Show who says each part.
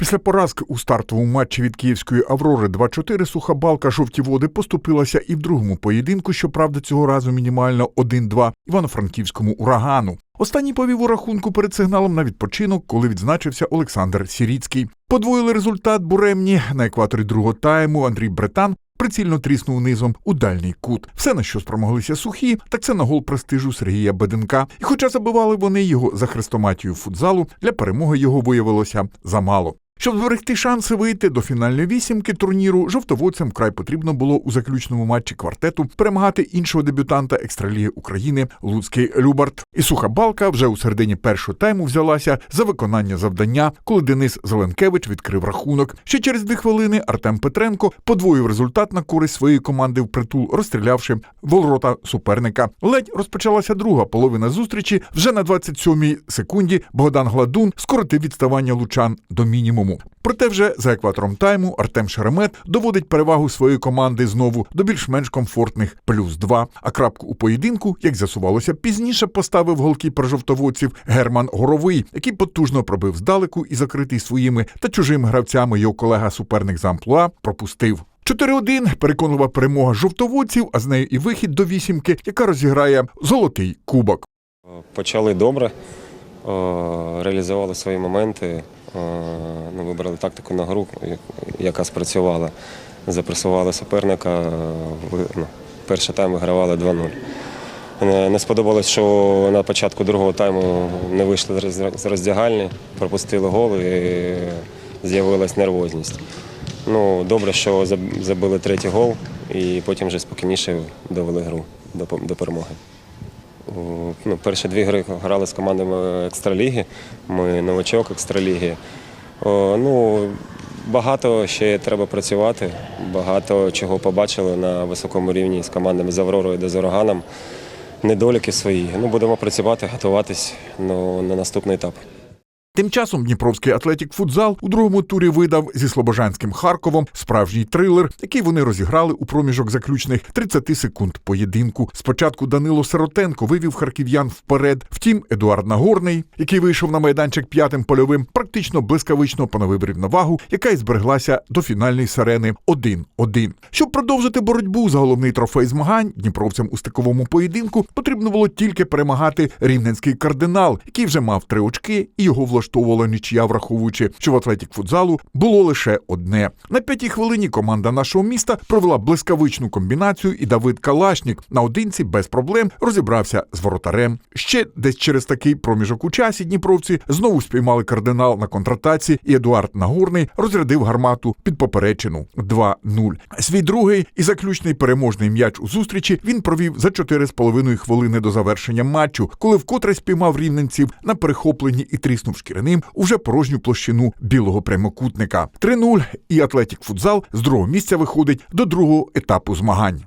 Speaker 1: Після поразки у стартовому матчі від київської Аврори 2-4 суха балка жовті води поступилася і в другому поєдинку, щоправда, цього разу мінімально 1-2 івано-франківському урагану. Останній повів у рахунку перед сигналом на відпочинок, коли відзначився Олександр Сіріцький. Подвоїли результат буремні на екваторі другого тайму. Андрій Бретан прицільно тріснув низом у дальній кут. Все, на що спромоглися сухі, так це на гол престижу Сергія Беденка. І хоча забивали вони його за хрестоматію футзалу, для перемоги його виявилося замало. Щоб зберегти шанси вийти до фінальної вісімки турніру, жовтоводцям вкрай потрібно було у заключному матчі квартету перемагати іншого дебютанта екстраліги України Луцький Любарт. І суха балка вже у середині першого тайму взялася за виконання завдання, коли Денис Зеленкевич відкрив рахунок. Ще через дві хвилини Артем Петренко подвоїв результат на користь своєї команди впритул, розстрілявши ворота суперника. Ледь розпочалася друга половина зустрічі. Вже на 27-й секунді Богдан Гладун скоротив відставання лучан до мінімуму. Проте вже за екватором тайму Артем Шеремет доводить перевагу своєї команди знову до більш-менш комфортних плюс 2. А крапку у поєдинку, як з'ясувалося, пізніше поставив голкіпер жовтоводців Герман Горовий, який потужно пробив здалеку і закритий своїми та чужими гравцями його колега-суперник з амплуа пропустив. 4-1 переконлива перемога жовтоводців, а з нею і вихід до вісімки, яка розіграє золотий кубок.
Speaker 2: Почали добре, реалізували свої моменти, ну, вибрали тактику на гру, яка спрацювала. Запресували суперника, е, ну, перший тайм вигравали 2-0. Не не сподобалось, що на початку другого тайму не вийшли з роздягальні, пропустили гол і з'явилась нервозність. Ну, добре, що забили третій гол і потім вже спокійніше довели гру до, перемоги. Ну, перші дві гри грали з командами екстраліги. Ми новачок екстраліги. О, ну, багато ще треба працювати, багато чого побачили на високому рівні з командами з Авророю та з. Недоліки свої. Ну, будемо працювати, готуватись ну, на наступний етап.
Speaker 1: Тим часом Дніпровський атлетік футзал у другому турі видав зі Слобожанським Харковом справжній трилер, який вони розіграли у проміжок заключних 30 секунд поєдинку. Спочатку Данило Сиротенко вивів харків'ян вперед. Втім, Едуард Нагорний, який вийшов на майданчик п'ятим польовим, практично блискавично поновив рівновагу, яка й збереглася до фінальної сирени 1-1. Щоб продовжити боротьбу за головний трофей змагань, дніпровцям у стиковому поєдинку потрібно було тільки перемагати рівненський кардинал, який вже мав три очки, і його влаштовувала нічия, враховуючи, що в атлетік футзалу було лише одне. На п'ятій хвилині команда нашого міста провела блискавичну комбінацію, і Давид Калашнік наодинці без проблем розібрався з воротарем. Ще десь через такий проміжок у часі дніпровці знову спіймали кардинал на контратаці, і Едуард Нагорний розрядив гармату під поперечину 2-0. Свій другий і заключний переможний м'яч у зустрічі він провів за 4,5 хвилини до завершення матчу, коли вкотре спіймав рівненців на перехопленні і тріснув шкіряним уже порожню площину білого прямокутника. 3-0 і Атлетік Футзал з другого місця виходить до другого етапу змагань.